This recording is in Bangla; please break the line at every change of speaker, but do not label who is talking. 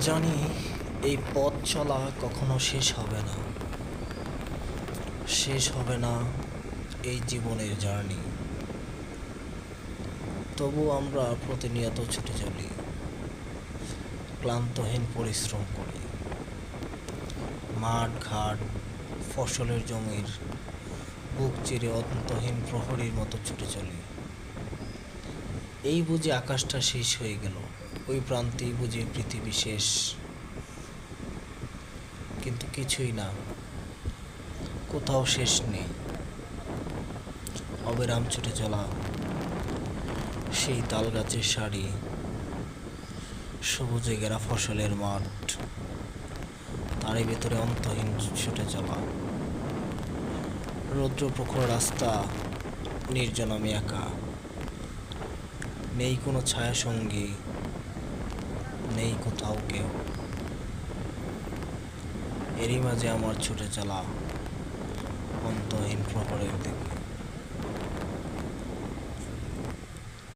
জানি এই পথ চলা কখনো শেষ হবে না। শেষ হবে না এই জীবনের জার্নি। তবু আমরা প্রতিনিয়ত ছুটে চলি, ক্লান্তহীন পরিশ্রম করি। মাঠ, ঘাট, ফসলের জমির বুক চিরে অন্তহীন প্রহরীর মতো ছুটে চলি। এই বুঝে আকাশটা শেষ হয়ে গেল। ওই প্রান্তেই বুঝি পৃথিবী শেষ। কিন্তু কিছুই না। কোথাও শেষ নেই। অবিরাম ছুটে চলা। সেই তাল গাছের শাড়ি সবুজে ঘেরা ফসলের মাঠ। তারই ভেতরে অন্তহীন ছুটে চলা। রৌদ্র প্রখর রাস্তা, নির্জন আমি একা। নেই কোনো ছায়া সঙ্গী নেই কোথাও কেউ। এরই মাঝে আমার ছুটে চলা অন্তহীন প্রকারের দিকে।